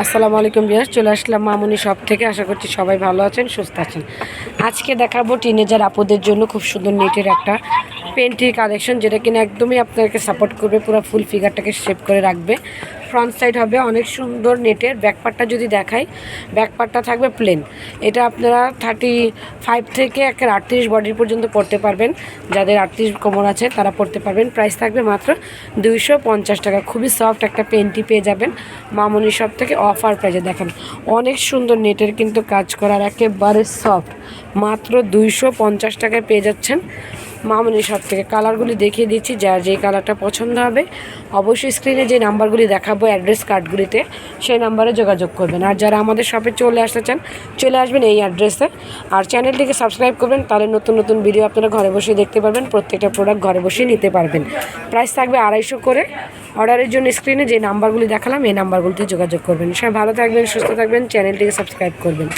আসসালামু আলাইকুম বিয়াস চলে আসলাম মামুনি সব থেকে। আশা করছি সবাই ভালো আছেন, সুস্থ আছেন। আজকে দেখাবো টিনেজার আপুদের জন্য খুব সুন্দর নেটের একটা পেন্টির কালেকশন যেটা কিনা একদমই আপনাকে সাপোর্ট করবে, পুরো ফুল ফিগারটাকে শেপ করে রাখবে। ফ্রন্ট সাইড হবে অনেক সুন্দর নেটের ব্যাকপার্টটা যদি দেখাই ব্যাকপার্টটা থাকবে প্লেন এটা আপনারা থার্টি ফাইভ থেকে একের আটত্রিশ বডির পর্যন্ত পড়তে পারবেন। যাদের আটত্রিশ কোমর আছে, তারা পড়তে পারবেন। প্রাইস থাকবে মাত্র দুইশো পঞ্চাশ টাকা। খুবই সফট একটা পেন্টি পেয়ে যাবেন মামনি সব থেকে অফার প্রাইজে দেখেন, অনেক সুন্দর নেটের কিন্তু কাজ করার একেবারে সফট মাত্র দুইশো পঞ্চাশ টাকায় পেয়ে যাচ্ছেন। মামনি সব থেকে কালারগুলি দেখিয়ে দিচ্ছি, যার যেই কালারটা পছন্দ হবে। অবশ্যই স্ক্রিনে যে নাম্বারগুলি দেখাবো অ্যাড্রেস কার্ডগুলিতে সেই নাম্বারে যোগাযোগ করবেন। আর যারা আমাদের শপে চলে আসতে চান, চলে আসবেন এই অ্যাড্রেসে আর চ্যানেলটিকে সাবস্ক্রাইব করবেন, তাহলে নতুন নতুন ভিডিও আপনারা ঘরে বসে দেখতে পারবেন, প্রত্যেকটা প্রোডাক্ট ঘরে বসে নিতে পারবেন। প্রাইস থাকবে আড়াইশো করে। অর্ডারের জন্য স্ক্রিনে যে নাম্বারগুলি দেখালাম, এই নাম্বারগুলিতে যোগাযোগ করবেন। সবাই ভালো থাকবেন, সুস্থ থাকবেন চ্যানেলটিকে সাবস্ক্রাইব করবেন।